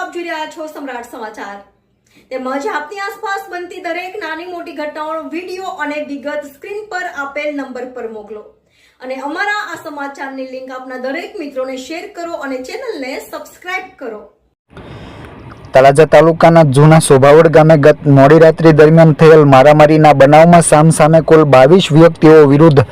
આપ જોઈ રહ્યા છો સમ્રાટ સમાચાર. તેમજ આપની આસપાસ બનતી દરેક નાની મોટી ઘટનાઓનો વીડિયો અને વિગત સ્ક્રીન પર આપેલ નંબર પર મોકલો. અને અમારા આ સમાચારની લિંક આપના દરેક મિત્રોને શેર કરો અને ચેનલને સબસ્ક્રાઇબ કરો. તળાજા તાલુકાના જૂના સોભાવડ ગામે ગત મોડી રાત્રિ દરમિયાન થયેલ મારામારીના બનાવમાં સામસામે કુલ બાવીસ વ્યક્તિઓ વિરુદ્ધ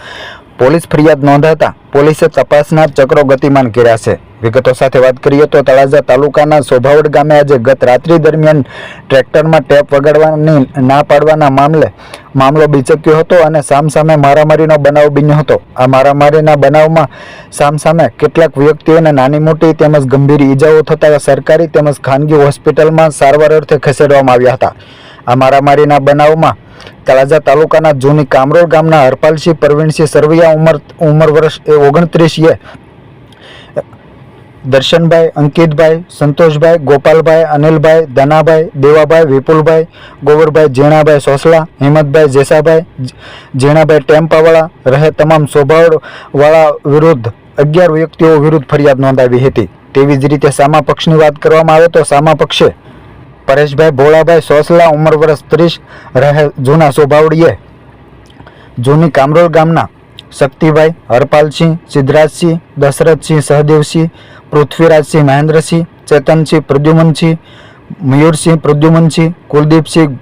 પોલીસ ફરિયાદ નોંધાતા પોલીસે તપાસના ચક્રો ગતિમાન કર્યા છે. વિગતો સાથે વાત કરીએ તો તળાજા તાલુકાના સોભાવડ ગામે આજે ગત રાત્રિ દરમિયાન ટ્રેક્ટરમાં ટેપ વગાડવાની ના પાડવાના મામલે મામલો બીચક્યો હતો અને સામસામે મારામારીનો બનાવ બન્યો હતો. આ મારામારીના બનાવમાં સામસામે કેટલાક વ્યક્તિઓને નાની મોટી તેમજ ગંભીર ઈજાઓ થતાં સરકારી તેમજ ખાનગી હોસ્પિટલમાં સારવાર અર્થે ખસેડવામાં આવ્યા હતા. આ મારામારીના બનાવમાં તળાજા તાલુકાના જૂની કામરોળ ગામના હરપાલસિંહ પ્રવીણસિંહ સરવૈયા ઉંમર ઉંમર વર્ષ એ ઓગણત્રીસએ દર્શનભાઈ, અંકિતભાઈ, સંતોષભાઈ, ગોપાલભાઈ, અનિલભાઈ ધનાભાઈ દેવાભાઈ, વિપુલભાઈ, ગોવરભાઈ ઝીણાભાઈ સોસલા, હિંમતભાઈ જેસાભાઈ ઝીણાભાઈ ટેમ્પાવાળા રહે તમામ સ્વભાવવાળા વિરુદ્ધ અગિયાર વ્યક્તિઓ વિરુદ્ધ ફરિયાદ નોંધાવી હતી. તેવી જ રીતે સામા પક્ષની વાત કરવામાં આવે તો સામા પક્ષે પરેશભાઈ, ભોળાભાઈ, સોસલા ઉંમર વર્ષ ત્રીસ રહે જૂના સોભાવડીએ જૂની કામરોલ ગામના શક્તિભાઈ, હરપાલસિંહ, સિદ્ધરાજસિંહ, દશરથસિંહ, સહદેવસિંહ, પૃથ્વીરાજસિંહ મહેન્દ્રસિંહ, ચેતનસિંહ પ્રદ્યુમનસિંહ, મયુરસિંહ પ્રદ્યુમનસિંહ, કુલદીપસિંહ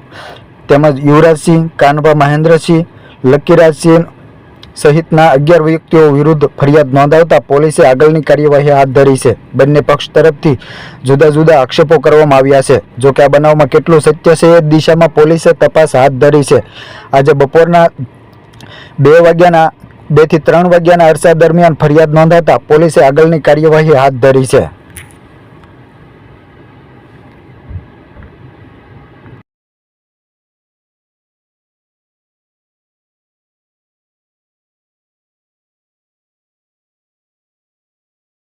તેમજ યુવરાજસિંહ, કાનભા મહેન્દ્રસિંહ, લકીરાજસિંહ સહિતના અગિયાર વ્યક્તિઓ વિરુદ્ધ ફરિયાદ નોંધાવતા પોલીસે આગળની કાર્યવાહી હાથ ધરી છે. બંને પક્ષ તરફથી જુદા જુદા આક્ષેપો કરવામાં આવ્યા છે. જો કે આ બનાવમાં કેટલું સત્ય છે એ દિશામાં પોલીસે તપાસ હાથ ધરી છે. આજે બપોરના બે વાગ્યાના બેથી ત્રણ વાગ્યાના અરસા દરમિયાન ફરિયાદ નોંધાતા પોલીસે આગળની કાર્યવાહી હાથ ધરી છે.